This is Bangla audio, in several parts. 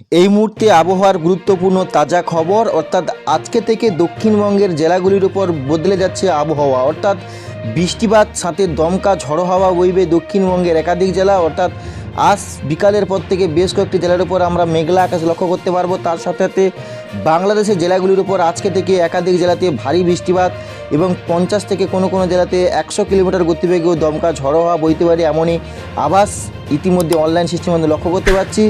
এই মুহূর্তে আবহাওয়ার গুরুত্বপূর্ণ তাজা খবর, অর্থাৎ আজকে থেকে দক্ষিণবঙ্গের জেলাগুলির উপর বদলে যাচ্ছে আবহাওয়া। অর্থাৎ বৃষ্টিপাত সাথে দমকা, ঝড়ো হাওয়া বইবে দক্ষিণবঙ্গের একাধিক জেলা। অর্থাৎ আজ বিকালের পর থেকে বেশ কয়েকটি জেলার উপর আমরা মেঘলা আকাশ লক্ষ্য করতে পারব। তার সাথে সাথে বাংলাদেশের জেলাগুলির উপর আজকে থেকে একাধিক জেলাতে ভারী বৃষ্টিপাত এবং পঞ্চাশ থেকে কোনো কোনো জেলাতে একশো কিলোমিটার গতিবেগেও দমকা ঝড়ো হওয়া বইতে পারে এমনই আভাস ইতিমধ্যে অনলাইন সিস্টেমের মধ্যে লক্ষ্য করতে পারছি।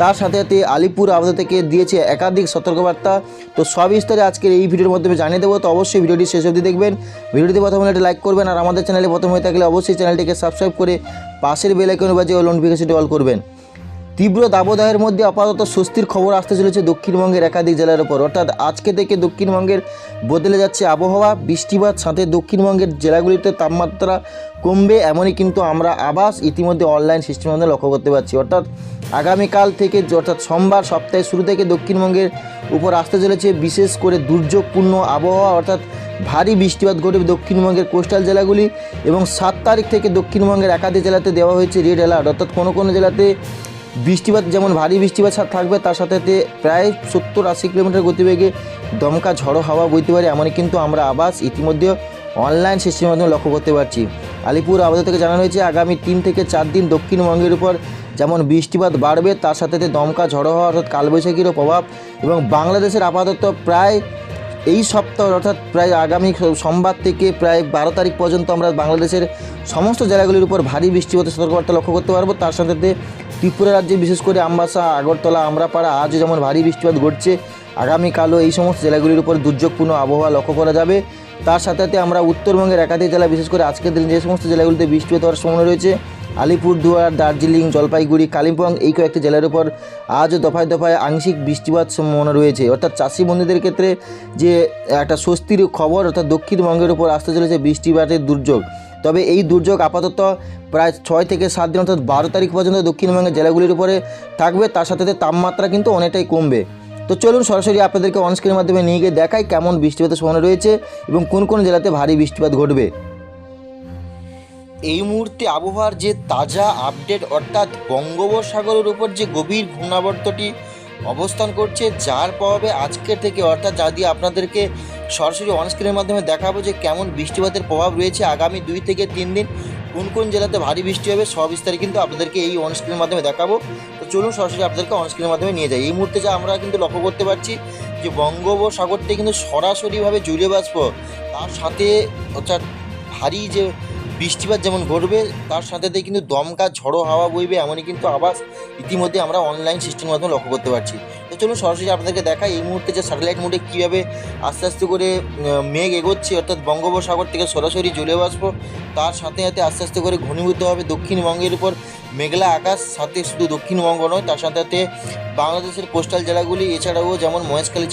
তার সাথে সাথে আলিপুর আবহাওয়া থেকে দিয়েছে একাধিক সতর্কবার্তা। তো সব বিস্তারে আজকের এই ভিডিওর মাধ্যমে জানিয়ে দেবো, তো অবশ্যই ভিডিওটি শেষ অবধি দেখবেন। ভিডিওটি প্রথমে একটা লাইক করবেন আর আমাদের চ্যানেলে প্রথম হয়ে থাকলে অবশ্যই চ্যানেলটিকে সাবস্ক্রাইব করে পাশের বেল আইকন বাজে ও নোটিফিকেশনটি অল করবেন। তীব্র দাবদাহের মধ্যে আপাতত স্বস্তির খবর আসতে চলেছে দক্ষিণবঙ্গের একাধিক জেলার ওপর। অর্থাৎ আজকে থেকে দক্ষিণবঙ্গের বদলে যাচ্ছে আবহাওয়া, বৃষ্টিপাত, সাথে দক্ষিণবঙ্গের জেলাগুলিতে তাপমাত্রা কমবে এমনই কিন্তু আমরা আবাস ইতিমধ্যে অনলাইন সিস্টেমের মধ্যে লক্ষ্য করতে পারছি। অর্থাৎ আগামীকাল থেকে অর্থাৎ সোমবার সপ্তাহের শুরু থেকে দক্ষিণবঙ্গের উপর আসতে চলেছে বিশেষ করে দুর্যোগপূর্ণ আবহাওয়া। অর্থাৎ ভারী বৃষ্টিপাত ঘটবে দক্ষিণবঙ্গের কোস্টাল জেলাগুলি এবং সাত তারিখ থেকে দক্ষিণবঙ্গের একাধিক জেলাতে দেওয়া হয়েছে রেড অ্যালার্ট। অর্থাৎ কোনো কোনো জেলাতে বৃষ্টিপাত যেমন ভারী বৃষ্টিপাত থাকবে, তার সাথে প্রায় সত্তর আশি কিলোমিটার গতিবেগে দমকা ঝড়ো হাওয়া বইতে পারে, এমনই কিন্তু আমরা আবাস ইতিমধ্যে অনলাইন সিস্টেমের মাধ্যমে লক্ষ্য করতে পারছি। আলিপুর আবহাওয়া থেকে জানানো হয়েছে, আগামী তিন থেকে চার দিন দক্ষিণবঙ্গের উপর যেমন বৃষ্টিপাত বাড়বে, তার সাথে দমকা ঝড়ো হওয়া অর্থাৎ কালবৈশাখীরও প্রভাব এবং বাংলাদেশের আপাতত প্রায় এই সপ্তাহ অর্থাৎ প্রায় আগামী সোমবার থেকে প্রায় বারো তারিখ পর্যন্ত আমরা বাংলাদেশের সমস্ত জেলাগুলির উপর ভারী বৃষ্টিপাতের সতর্কবার্তা লক্ষ্য করতে পারব। তার সাথে সাথে ত্রিপুরা রাজ্যে, বিশেষ করে আমবাসা, আগরতলা, আমরাপাড়া, আজও যেমন ভারী বৃষ্টিপাত ঘটছে, আগামীকালও এই সমস্ত জেলাগুলির উপর দুর্যোগপূর্ণ আবহাওয়া লক্ষ্য করা যাবে। তার সাথে সাথে আমরা উত্তরবঙ্গের একাধিক জেলা, বিশেষ করে আজকের দিন যে সমস্ত জেলাগুলিতে বৃষ্টিপাত হওয়ার সম্ভাবনা রয়েছে আলিপুরদুয়ার, দার্জিলিং, জলপাইগুড়ি, কালিম্পং, এই কয়েকটি জেলার উপর আজও দফায় দফায় আংশিক বৃষ্টিপাত সম্ভাবনা রয়েছে। অর্থাৎ চাষি বন্ধুদের ক্ষেত্রে যে একটা স্বস্তির খবর, অর্থাৎ দক্ষিণবঙ্গের উপর আসতে চলেছে বৃষ্টিপাতের দুর্যোগ। তবে এই দুর্যোগ আপাতত প্রায় ছয় থেকে সাত দিন, অর্থাৎ বারো তারিখ পর্যন্ত দক্ষিণবঙ্গের জেলাগুলির উপরে থাকবে। তার সাথে তাপমাত্রা কিন্তু অনেকটাই কমবে। তো চলুন সরাসরি আপনাদেরকে অনস্ক্রিনের মাধ্যমে নিয়ে গিয়ে দেখাই কেমন বৃষ্টিপাতের সম্ভাবনা রয়েছে এবং কোন কোন জেলাতে ভারী বৃষ্টিপাত ঘটবে। এই মুহূর্তে আবহাওয়ার যে তাজা আপডেট, অর্থাৎ বঙ্গোপসাগরের উপর যে গভীর ঘূর্ণাবর্তটি অবস্থান করছে, যার প্রভাবে আজকের থেকে, অর্থাৎ যা দিয়ে আপনাদেরকে সরাসরি অনস্ক্রিনের মাধ্যমে দেখাবো যে কেমন বৃষ্টিপাতের প্রভাব রয়েছে আগামী দুই থেকে তিন দিন, কোন কোন জেলাতে ভারী বৃষ্টি হবে, সব বিস্তারিত কিন্তু আপনাদেরকে এই অনস্ক্রিনের মাধ্যমে দেখাবো। তো চলুন সরাসরি আপনাদেরকে অনস্ক্রিনের মাধ্যমে নিয়ে যাই। এই মুহূর্তে যা আমরা কিন্তু লক্ষ্য করতে পারছি যে বঙ্গোপসাগরটি কিন্তু সরাসরিভাবে জলীয় বাষ্প তার সাথে অর্থাৎ ভারী যে বৃষ্টিপাত যেমন ঘটবে তার সাথে সাথে কিন্তু দমকা ঝড়ো হাওয়া বইবে এমনই কিন্তু আবাস ইতিমধ্যে আমরা অনলাইন সিস্টেমের মাধ্যমে লক্ষ্য করতে পারছি। তো চলুন সরাসরি আপনাদেরকে দেখাই এই মুহূর্তে যে স্যাটেলাইট মোডে কীভাবে আস্তে আস্তে করে মেঘ এগোচ্ছে অর্থাৎ বঙ্গোপসাগর থেকে সরাসরি জলীয় বাষ্প তার সাথে সাথে আস্তে আস্তে করে ঘনীভূত হবে দক্ষিণবঙ্গের উপর মেঘলা আকাশ সাথে শুধু দক্ষিণবঙ্গ নয় তার সাথে সাথে বাংলাদেশের কোস্টাল জেলাগুলি এছাড়াও যেমন মহেশখালী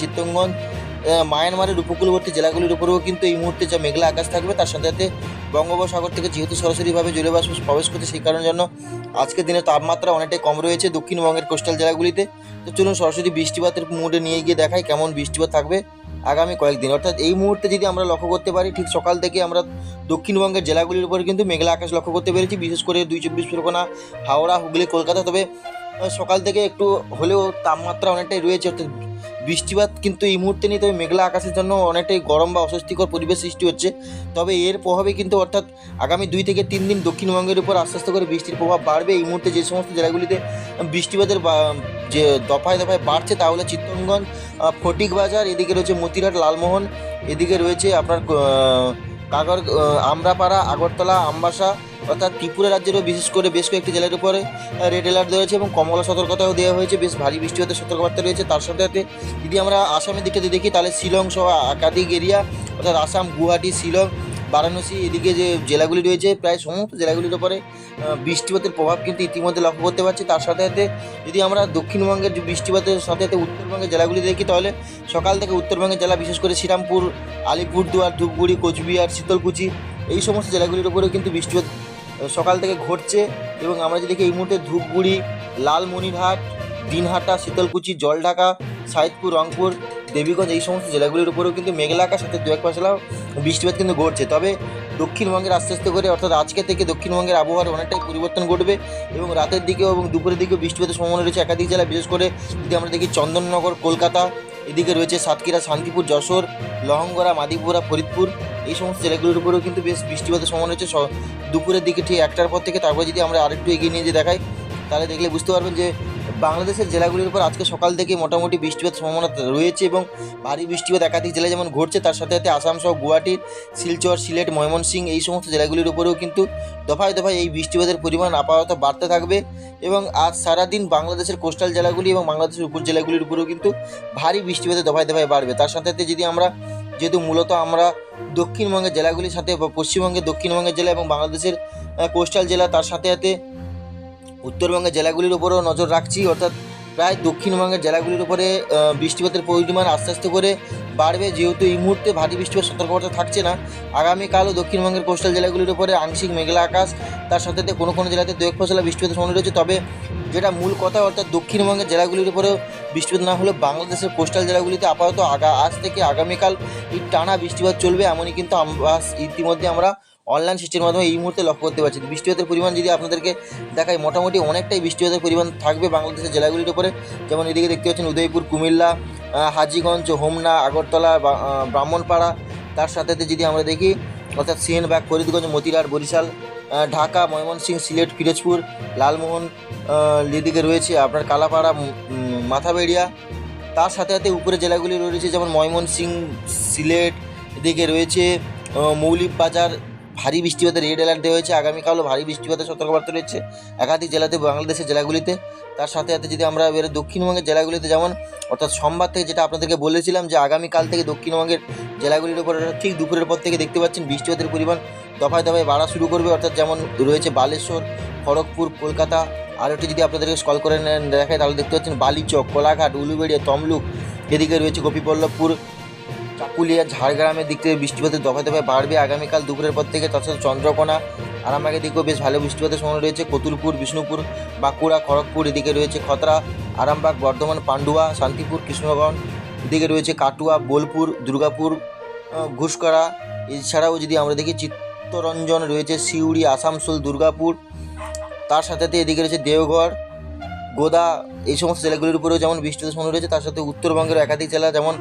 আহ, মায়ানমারের উপকূলবর্তী জেলাগুলির উপরেও কিন্তু এই মুহূর্তে যা মেঘলা আকাশ থাকবে তার সাথে সাথে বঙ্গোপসাগর থেকে যেহেতু সরাসরিভাবে জলীয় বাষ্প প্রবেশ করছে, সেই কারণের জন্য আজকের দিনে তাপমাত্রা অনেকটাই কম রয়েছে দক্ষিণবঙ্গের কোস্টাল জেলাগুলিতে। তো চলুন সরাসরি বৃষ্টিপাতের মুডে নিয়ে গিয়ে দেখাই কেমন বৃষ্টিপাত থাকবে আগামী কয়েকদিন। অর্থাৎ এই মুহূর্তে যদি আমরা লক্ষ্য করতে পারি, ঠিক সকাল থেকে আমরা দক্ষিণবঙ্গের জেলাগুলির উপর কিন্তু মেঘলা আকাশ লক্ষ্য করতে পেরেছি, বিশেষ করে দুই চব্বিশ পরগনা, হাওড়া, হুগলি, কলকাতা। তবে সকাল থেকে একটু হলেও তাপমাত্রা অনেকটাই রয়েছে, অর্থাৎ বৃষ্টিপাত কিন্তু এই মুহূর্তে নেই তবে মেঘলা আকাশের জন্য অনেকটাই গরম বা অস্বস্তিকর পরিবেশ সৃষ্টি হচ্ছে। তবে এর প্রভাবে কিন্তু অর্থাৎ আগামী দুই থেকে তিন দিন দক্ষিণবঙ্গের উপর আস্তে আস্তে করে বৃষ্টির প্রভাব বাড়বে। এই মুহূর্তে যে সমস্ত জেলাগুলিতে বৃষ্টিপাতের যে দফায় দফায় বাড়ছে চিত্তরগঞ্জ আহ, ফটিক বাজার এদিকে রয়েছে মতিরহাট লালমোহন এদিকে রয়েছে আপনার কাগর আমরাপাড়া আগরতলা আমবাসা অর্থাৎ ত্রিপুরা রাজ্যেরও বিশেষ করে বেশ কয়েকটি জেলার উপরে রেড অ্যালার্ট হয়েছে এবং কমলা সতর্কতাও দেওয়া হয়েছে। বেশ ভারী বৃষ্টিপাতের সতর্কবার্তা রয়েছে। তার সাথে সাথে যদি আমরা আসামের দিকটাতে দেখি, তাহলে শিলং সহ একাধিক এরিয়া অর্থাৎ আসাম, গুয়াহাটি, শিলং, বারাণসী, এদিকে যে জেলাগুলি রয়েছে, প্রায় সমস্ত জেলাগুলির উপরে বৃষ্টিপাতের প্রভাব কিন্তু ইতিমধ্যে লক্ষ্য করতে পারছি। তার সাথে সাথে যদি আমরা দক্ষিণবঙ্গের যে বৃষ্টিপাতের সাথে সাথে উত্তরবঙ্গের জেলাগুলি দেখি, তাহলে সকাল থেকে উত্তরবঙ্গের জেলা, বিশেষ করে শ্রীরামপুর, আলিপুরদুয়ার, ধূপগুড়ি, কোচবিহার, শীতলকুচি, এই সমস্ত জেলাগুলির উপরেও কিন্তু বৃষ্টিপাত সকাল থেকে ঘটছে এবং আমরা যদি এই মুহূর্তে ধূপগুড়ি, লালমনিরহাট, দিনহাটা, শীতলকুচি, জলঢাকা, সাইদপুর, রংপুর, দেবীগঞ্জ এই সমস্ত জেলাগুলির উপরেও কিন্তু মেঘলা আকাশ সাথে দু এক পশলা বৃষ্টিপাত কিন্তু ঘটছে। তবে দক্ষিণবঙ্গের আস্তে আস্তে করে, অর্থাৎ আজকে থেকে দক্ষিণবঙ্গের আবহাওয়ার অনেকটাই পরিবর্তন ঘটবে এবং রাতের দিকেও এবং দুপুরের দিকেও বৃষ্টিপাতের সম্ভাবনা রয়েছে। একাধিক জেলা বিশেষ করে যদি আমরা দেখি চন্দননগর, কলকাতা, এদিকে রয়েছে সাতক্ষীরা, শান্তিপুর, যশোর লহঙ্গরা মাদিপুরা, ফরিদপুর এই সমস্ত জেলাগুলির উপরেও কিন্তু বেশ বৃষ্টিপাতের সম্ভাবনা হচ্ছে দুপুরের দিকে ঠিক একটার পর থেকে তারপর যদি আমরা আরেকটু এগিয়ে নিয়ে যে দেখাই, তাহলে দেখলে বুঝতে পারবেন যে বাংলাদেশের জেলাগুলির উপর আজকে সকাল থেকে মোটামুটি বৃষ্টিপাত সম্ভাবনা রয়েছে এবং ভারী বৃষ্টিপাত একাধিক জেলায় যেমন ঘটছে, তার সাথে সাথে আসাম সহ গুয়াহাটির শিলচর, সিলেট, ময়মনসিংহ এই সমস্ত জেলাগুলির উপরেও কিন্তু দফায় দফায় এই বৃষ্টিপাতের পরিমাণ আপাতত বাড়তে থাকবে এবং আজ সারাদিন বাংলাদেশের কোস্টাল জেলাগুলি এবং বাংলাদেশের উপর জেলাগুলির উপরেও কিন্তু ভারী বৃষ্টিপাতের দফায় দফায় বাড়বে। তার সাথে সাথে যদি আমরা যেহেতু মূলত আমরা দক্ষিণবঙ্গের জেলাগুলির সাথে বা পশ্চিমবঙ্গের দক্ষিণবঙ্গের জেলা এবং বাংলাদেশের কোস্টাল জেলা তার সাথে সাথে উত্তরবঙ্গের জেলাগুলির উপরেও নজর রাখছি। অর্থাৎ প্রায় দক্ষিণবঙ্গের জেলাগুলির উপরে বৃষ্টিপাতের পরিমাণ আস্তে আস্তে করে বাড়বে। যেহেতু এই মুহূর্তে ভারী বৃষ্টিপাত সতর্কতা থাকছে না, আগামীকালও দক্ষিণবঙ্গের কোস্টাল জেলাগুলির উপরে আংশিক মেঘলা আকাশ, তার সাথে কোনো কোনো জেলাতে দু এক ফসলা বৃষ্টিপাতের সম্ভাবনা রয়েছে। তবে যেটা মূল কথা, অর্থাৎ দক্ষিণবঙ্গের জেলাগুলির উপরেও বৃষ্টিপাত না হলে বাংলাদেশের কোস্টাল জেলাগুলিতে আপাতত আগা, আজ থেকে আগামীকাল এই টানা বৃষ্টিপাত চলবে, এমনই কিন্তু আমরা ইতিমধ্যে আমরা অনলাইন সিস্টেমের মাধ্যমে এই মুহূর্তে লক্ষ্য করতে পারছি। বৃষ্টিপাতের পরিমাণ যদি আপনাদেরকে দেখাই, মোটামুটি অনেকটাই বৃষ্টিপাতের পরিমাণ থাকবে বাংলাদেশের জেলাগুলির উপরে। যেমন এদিকে দেখতে পাচ্ছেন উদয়পুর, কুমিল্লা হাজিগঞ্জ, হোমনা, আগরতলা ব্রাহ্মণপাড়া। তার সাথে যদি আমরা দেখি, অর্থাৎ সিএনবাগ, ফরিদগঞ্জ মতিরাট বরিশাল ঢাকা, ময়মনসিংহ, সিলেট ফিরোজপুর লালমোহন এদিকে রয়েছে আপনার কালাপাড়া মাথাবেড়িয়া। তার সাথে সাথে উপরে জেলাগুলি রয়েছে যেমন ময়মনসিংহ সিলেট এদিকে রয়েছে আহ, মৌলিকবাজার ভারী বৃষ্টিপাতের রেড অ্যালার্ট দেওয়া হয়েছে। আগামীকালও ভারী বৃষ্টিপাতের সতর্কবার্তা রয়েছে একাধিক জেলাতে বাংলাদেশের জেলাগুলিতে। তার সাথে সাথে যদি আমরা এবারে দক্ষিণবঙ্গের জেলাগুলিতে যেমন অর্থাৎ সোমবার থেকে যেটা আপনাদেরকে বলেছিলাম যে আগামীকাল থেকে দক্ষিণবঙ্গের জেলাগুলির উপর ঠিক দুপুরের পর থেকে দেখতে পাচ্ছেন বৃষ্টিপাতের পরিমাণ দফায় দফায় বাড়া শুরু করবে, অর্থাৎ যেমন রয়েছে বালেশ্বর, খড়গপুর, কলকাতা, আর একটু যদি আপনাদেরকে স্কল করে দেখায়, তাহলে দেখতে পাচ্ছেন বালিচক, কোলাঘাট, উলুবেড়িয়া, তমলুক, এদিকে রয়েছে গোপীবল্লভপুর, চাকুলিয়া, ঝাড়গ্রামের দিক থেকে বৃষ্টিপাতের দফায় দফায় বাড়বে আগামীকাল দুপুরের পর থেকে সাথে চন্দ্রকোনা আরামবাগের দিকেও বেশ ভালো বৃষ্টিপাতের সময় রয়েছে, কতুলপুর, বিষ্ণুপুর, বাঁকুড়া, খড়গপুর, এদিকে রয়েছে খতরা, আরামবাগ, বর্ধমান, পান্ডুয়া, শান্তিপুর, কৃষ্ণগঞ্জ, এদিকে রয়েছে কাটুয়া, বোলপুর, দুর্গাপুর ঘুষকরা, এছাড়াও যদি আমরা দেখি চিত্তরঞ্জন রয়েছে সিউড়ি আসানসোল দুর্গাপুর। তার সাথে সাথে এদিকে রয়েছে দেওঘর, গোদা, এই সমস্ত জেলাগুলির উপরেও যেমন বৃষ্টিপাতের সম্ভাবনা রয়েছে, তার সাথে উত্তরবঙ্গের একাধিক জেলা যেমন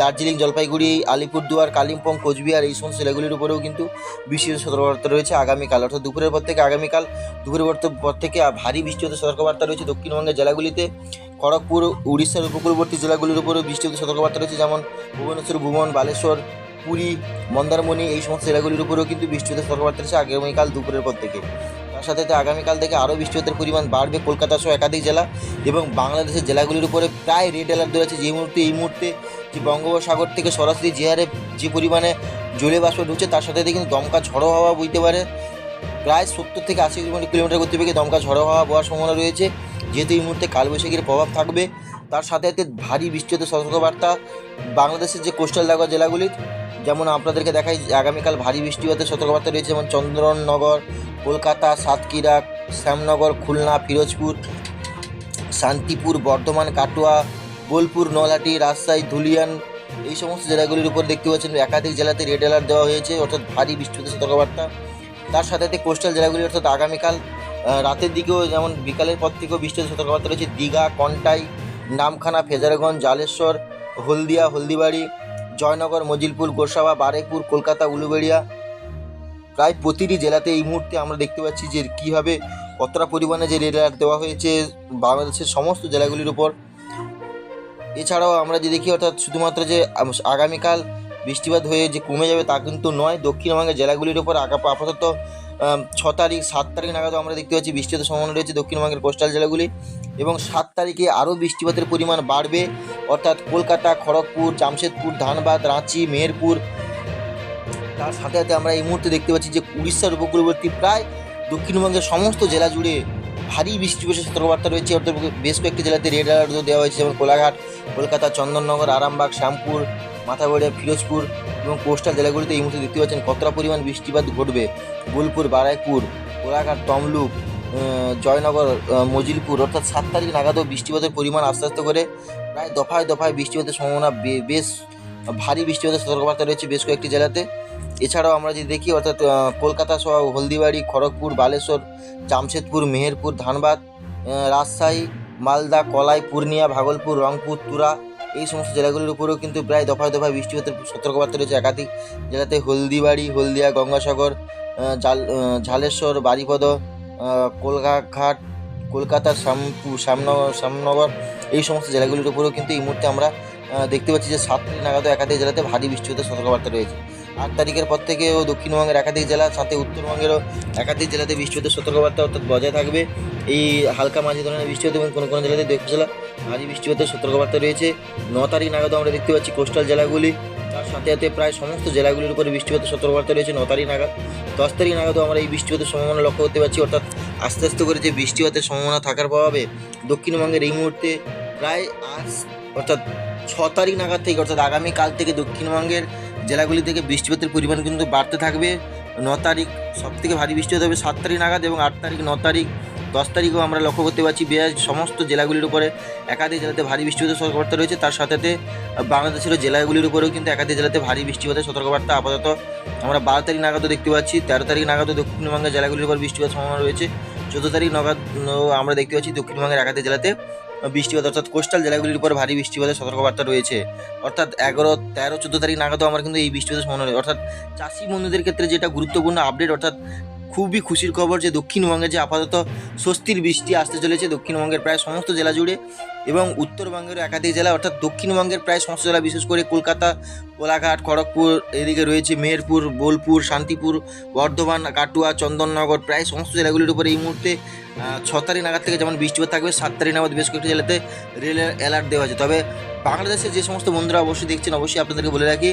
দার্জিলিং, জলপাইগুড়ি, আলিপুরদুয়ার, কালিম্পং, কোচবিহার, এই সমস্ত জেলাগুলির উপরেও কিন্তু বৃষ্টির সতর্কবার্তা রয়েছে আগামীকাল। অর্থাৎ দুপুরের পর থেকে আগামীকাল, দুপুরের পর থেকে ভারী বৃষ্টিপাতের সতর্কবার্তা রয়েছে দক্ষিণবঙ্গের জেলাগুলিতে। খড়গপুর, উড়িষ্যার উপকূলবর্তী জেলাগুলির উপরেও বৃষ্টিপাতের সতর্কবার্তা রয়েছে, যেমন ভুবনেশ্বর, ভুবন, বালেশ্বর পুরী, মন্দারমণি, এই সমস্ত জেলাগুলির উপরেও কিন্তু বৃষ্টিপাতের সতর্কবার্তা রয়েছে আগামীকাল দুপুরের পর থেকে। তার সাথে সাথে আগামীকাল থেকে আরও বৃষ্টিপাতের পরিমাণ বাড়বে কলকাতা সহ একাধিক জেলা এবং বাংলাদেশের জেলাগুলির উপরে প্রায় রেড অ্যালার্ট আছে। যে মুহূর্তে, এই মুহূর্তে যে বঙ্গোপসাগর থেকে সরাসরি যে হারে যে পরিমাণে জলে বাষ্প ঢুকছে, তার সাথে সাথে কিন্তু দমকা ঝড়ো হাওয়া বইতে পারে। প্রায় সত্তর থেকে আশি কিলোমিটার গতিবেগে দমকা ঝড়ো হাওয়া বওয়ার সম্ভাবনা রয়েছে। যেহেতু এই মুহূর্তে কালবৈশাখীর প্রভাব থাকবে, তার সাথে সাথে ভারী বৃষ্টিপাতের সতর্কবার্তা, বাংলাদেশের যে কোস্টাল লাগোয়া জেলাগুলি যেমন আপনাদেরকে দেখাই, আগামীকাল ভারী বৃষ্টিপাতের সতর্কবার্তা রয়েছে, যেমন চন্দননগর কলকাতা, সাতক্ষীরা, শ্যামনগর, খুলনা, ফিরোজপুর, শান্তিপুর, বর্ধমান, কাটোয়া, বোলপুর, নলহাটি, রাজশাহী, ধুলিয়ান, এই সমস্ত জেলাগুলির উপর দেখতে পাচ্ছেন একাধিক জেলাতে রেড অ্যালার্ট দেওয়া হয়েছে, অর্থাৎ ভারী বৃষ্টিপাতের সতর্কবার্তা। তার সাথে সাথে কোস্টাল জেলাগুলি, অর্থাৎ আগামীকাল রাতের দিকেও যেমন বিকালের পর থেকেও বৃষ্টিপাতের সতর্কবার্তা রয়েছে, দীঘা, কন্টাই, নামখানা, ফেজারগঞ্জ, জালেশ্বর, হলদিয়া, হলদিবাড়ি জয়নগর, মজিলপুর, গোসাবা, বারেকপুর, কলকাতা, উলুবেড়িয়া প্রায় প্রতিটি জেলাতে এই মুহূর্তে আমরা দেখতে পাচ্ছি যে কীভাবে কতটা পরিমাণে যে রেড অ্যালার্ট দেওয়া হয়েছে, বাংলাদেশের সমস্ত জেলাগুলির উপর। এছাড়াও আমরা যে দেখি, অর্থাৎ শুধুমাত্র যে আগামীকাল বৃষ্টিপাত হয়ে যে কমে যাবে তা কিন্তু নয়। দক্ষিণবঙ্গের জেলাগুলির উপর আপাতত ছ তারিখ, সাত তারিখ নাগাদ আমরা দেখতে পাচ্ছি বৃষ্টিপাতের সম্ভাবনা রয়েছে দক্ষিণবঙ্গের কোস্টাল জেলাগুলি। এবং সাত তারিখে আরও বৃষ্টিপাতের পরিমাণ বাড়বে। অর্থাৎ কলকাতা, খড়গপুর, জামশেদপুর, ধানবাদ, রাঁচি, মেহেরপুর। তার সাথে সাথে আমরা এই মুহূর্তে দেখতে পাচ্ছি যে উড়িষ্যার উপকূলবর্তী প্রায় দক্ষিণবঙ্গের সমস্ত জেলা জুড়ে ভারী বৃষ্টিপাতের সতর্কবার্তা রয়েছে। অর্থাৎ বেশ কয়েকটি জেলাতে রেড অ্যালার্টও দেওয়া হয়েছে, যেমন কোলাঘাট, কলকাতা, চন্দননগর, আরামবাগ, শ্যামপুর। মাথাগড়িয়া, ফিরোজপুর এবং কোস্টাল জেলাগুলিতে এই মুহূর্তে দেখতে পাচ্ছেন কতটা পরিমাণ বৃষ্টিপাত ঘটবে। বোলপুর, বারাইপুর, কোলাঘাট, তমলুক জয়নগর মজিলপুর, অর্থাৎ সাত তারিখ নাগাদও বৃষ্টিপাতের পরিমাণ আস্তে আস্তে করে প্রায় দফায় দফায় বৃষ্টিপাতের সম্ভাবনা বেশ ভারী বৃষ্টিপাতের সতর্কবার্তা রয়েছে বেশ কয়েকটি জেলাতে। এছাড়াও আমরা যদি দেখি, অর্থাৎ কলকাতা সহ হলদিবাড়ি, খড়গপুর, বালেশ্বর, জামশেদপুর, মেহেরপুর, ধানবাদ রাজশাহী, মালদা, কলাই, পূর্ণিয়া, ভাগলপুর, রংপুর, তুরা এই সমস্ত জেলাগুলির উপরেও কিন্তু প্রায় দফায় দফায় বৃষ্টিপাতের সতর্কবার্তা রয়েছে একাধিক জেলাতে হলদিবাড়ি, হলদিয়া, গঙ্গাসাগর জাল ঝালেশ্বর, বারিপদ কলকাঘাট, কলকাতার শ্যামপুর শ্যামনগর শ্যামনগর এই সমস্ত জেলাগুলির উপরেও কিন্তু এই মুহূর্তে আমরা দেখতে পাচ্ছি যে সাত নাগাদও একাধিক জেলাতে ভারী বৃষ্টিপাতের সতর্কবার্তা রয়েছে। আট তারিখের পর থেকেও দক্ষিণবঙ্গের একাধিক জেলা, সাথে উত্তরবঙ্গেরও একাধিক জেলাতে বৃষ্টিপাতের সতর্কবার্তা অর্থাৎ বজায় থাকবে। এই হালকা মাঝি ধরনের বৃষ্টি হতে এবং কোনো কোনো জেলাতে দক্ষিণ জেলা ভারী বৃষ্টিপাতের সতর্কবার্তা রয়েছে। ন তারিখ নাগাদও আমরা দেখতে পাচ্ছি কোস্টাল জেলাগুলি। তার সাথে সাথে প্রায় সমস্ত জেলাগুলির উপরে বৃষ্টিপাতের সতর্কবার্তা রয়েছে ন তারিখ নাগাদ। দশ তারিখ নাগাদও আমরা এই বৃষ্টিপাতের সম্ভাবনা লক্ষ্য করতে পারছি। অর্থাৎ আস্তে আস্তে করে যে বৃষ্টিপাতের সম্ভাবনা থাকার প্রভাবে দক্ষিণবঙ্গের এই মুহূর্তে প্রায় আজ, অর্থাৎ ছ তারিখ নাগাদ থেকে, অর্থাৎ আগামীকাল থেকে দক্ষিণবঙ্গের জেলাগুলি থেকে বৃষ্টিপাতের পরিমাণ কিন্তু বাড়তে থাকবে। ন তারিখ সব থেকে ভারী বৃষ্টিপাত হবে সাত তারিখ নাগাদ এবং আট তারিখ ন তারিখ দশ তারিখও আমরা লক্ষ্য করতে পারছি বেশ সমস্ত জেলাগুলির উপরে একাধিক জেলাতে ভারী বৃষ্টিপাতের সতর্কবার্তা রয়েছে। তার সাথে বাংলাদেশের জেলাগুলির উপরেও কিন্তু একাধিক জেলাতে ভারী বৃষ্টিপাতের সতর্কবার্তা আপাতত আমরা বারো তারিখ নাগাদও দেখতে পাচ্ছি, তেরো তারিখ নাগাদও দক্ষিণবঙ্গের জেলাগুলির উপর বৃষ্টিপাত সম্ভাবনা রয়েছে, চোদ্দ তারিখ নাগাদ আমরা দেখতে পাচ্ছি দক্ষিণবঙ্গের একাধিক জেলাতে বৃষ্টিপাত অর্থাৎ কোস্টাল জেলাগুলির উপর ভারী বৃষ্টিপাতের সতর্কবার্তা রয়েছে। অর্থাৎ এগারো, তেরো, চোদ্দ তারিখ নাগাদও আমরা কিন্তু এই বৃষ্টিপাতের সম্ভাবনা রয়েছে অর্থাৎ চাষি বন্ধুদের ক্ষেত্রে যেটা গুরুত্বপূর্ণ আপডেট অর্থাৎ খুবই খুশির খবর যে দক্ষিণবঙ্গে যে আপাতত স্বস্তির বৃষ্টি আসতে চলেছে, দক্ষিণবঙ্গের প্রায় সমস্ত জেলা জুড়ে এবং উত্তরবঙ্গের একাধিক জেলা, অর্থাৎ দক্ষিণবঙ্গের প্রায় সমস্ত জেলা, বিশেষ করে কলকাতা কোলাঘাট খড়গপুর, এদিকে রয়েছে মেহেরপুর, বোলপুর, শান্তিপুর, বর্ধমান, কাটুয়া, চন্দননগর, প্রায় সমস্ত জেলাগুলির উপরে এই মুহূর্তে ছ তারিখ নাগাদ থেকে যেমন বৃষ্টিপাত থাকবে, সাত তারিখ নাগাদ বেশ কয়েকটি জেলাতে রেল অ্যালার্ট দেওয়া আছে তবে বাংলাদেশের যে সমস্ত বন্ধুরা অবশ্যই দেখছেন, অবশ্যই আপনাদেরকে বলে রাখি,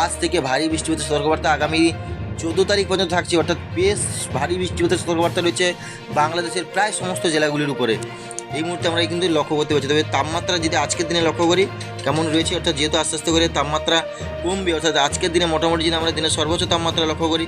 আজ থেকে ভারী বৃষ্টিপাতের সতর্কবার্তা আগামী চোদ্দ তারিখ পর্যন্ত থাকছে, অর্থাৎ বেশ ভারী বৃষ্টিপাতের সতর্কবার্তা রয়েছে বাংলাদেশের প্রায় সমস্ত জেলাগুলির উপরে। এই মুহূর্তে আমরা কিন্তু লক্ষ্য করতে পারছি। তবে তাপমাত্রা যদি আজকের দিনে লক্ষ্য করি, কেমন রয়েছে? অর্থাৎ যেহেতু আস্তে আস্তে করে তাপমাত্রা কমবে, অর্থাৎ আজকের দিনে মোটামুটি যদি আমরা দিনের সর্বোচ্চ তাপমাত্রা লক্ষ্য করি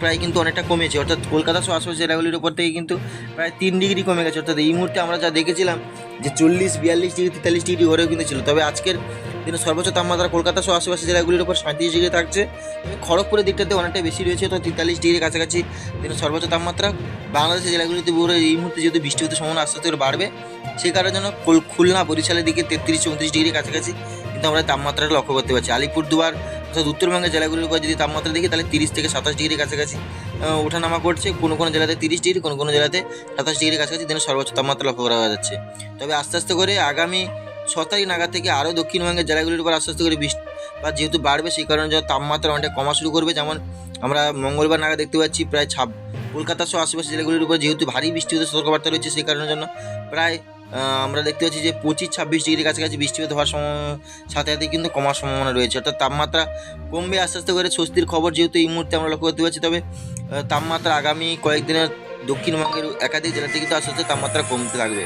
প্রায় কিন্তু অনেকটা কমেছে। অর্থাৎ কলকাতা সহ আশপাশ জেলাগুলির উপর থেকে কিন্তু প্রায় তিন ডিগ্রি কমে গেছে। অর্থাৎ এই মুহূর্তে আমরা যা দেখেছিলাম যে চল্লিশ, বিয়াল্লিশ ডিগ্রি, তেতাল্লিশ ডিগ্রি ঘরেও কিন্তু ছিল। তবে আজকের দিনে সর্বোচ্চ তাপমাত্রা কলকাতা সহ আশেপাশে জেলাগুলির উপর সাঁত্রিশ ডিগ্রি থাকছে। তবে খড়গপুরের দিকটাতে অনেকটা বেশি রয়েছে, তো তেতাল্লিশ ডিগ্রির কাছাকাছি দিনের সর্বোচ্চ তাপমাত্রা। বাংলাদেশের জেলাগুলিতে এই মুহূর্তে যদি বৃষ্টি হতে সম্ভাবনা আস্তে আস্তে বাড়বে সেই জন্য কোল- খুলনা বরিশালের দিকে তেত্রিশ, চৌত্রিশ ডিগ্রির কাছাকাছি কিন্তু আমরা তাপমাত্রাটা লক্ষ্য করতে পারছি। আলিপুরদুয়ার অর্থাৎ উত্তরবঙ্গের জেলাগুলির উপর যদি তাপমাত্রা দেখি, তাহলে তিরিশ থেকে সাতাশ ডিগ্রির কাছাকাছি ওঠানামা করছে। কোনো কোনো জেলাতে তিরিশ ডিগ্রি, কোনো কোনো জেলাতে সাতাশ ডিগ্রির কাছাকাছি দিনের সর্বোচ্চ তাপমাত্রা লক্ষ্য করা যাচ্ছে। তবে আস্তে আস্তে করে আগামী ছ তারিখ নাগাদ থেকে আরও দক্ষিণবঙ্গের জেলাগুলির উপর আস্তে আস্তে করে বৃষ্টি বা যেহেতু বাড়বে, সেই কারণে তাপমাত্রা অনেকটা কমা শুরু করবে। যেমন আমরা মঙ্গলবার নাগাদ দেখতে পাচ্ছি প্রায় ছাব কলকাতা সহ আশেপাশে জেলাগুলির উপর যেহেতু ভারী বৃষ্টি হতে সতর্কবার্তা রয়েছে, সেই কারণের জন্য প্রায় আমরা দেখতে পাচ্ছি যে পঁচিশ ছাব্বিশ ডিগ্রির কাছাকাছি বৃষ্টিপাত হওয়ার সম্ভাবনা সাথে সাথে কিন্তু কমার সম্ভাবনা রয়েছে। অর্থাৎ তাপমাত্রা কমবে আস্তে আস্তে করে স্বস্তির খবর যেহেতু এই মুহূর্তে আমরা লক্ষ্য করতে পারছি, তবে তাপমাত্রা আগামী কয়েকদিনের দক্ষিণবঙ্গের একাধিক জেলাতে কিন্তু আস্তে আস্তে তাপমাত্রা কমতে থাকবে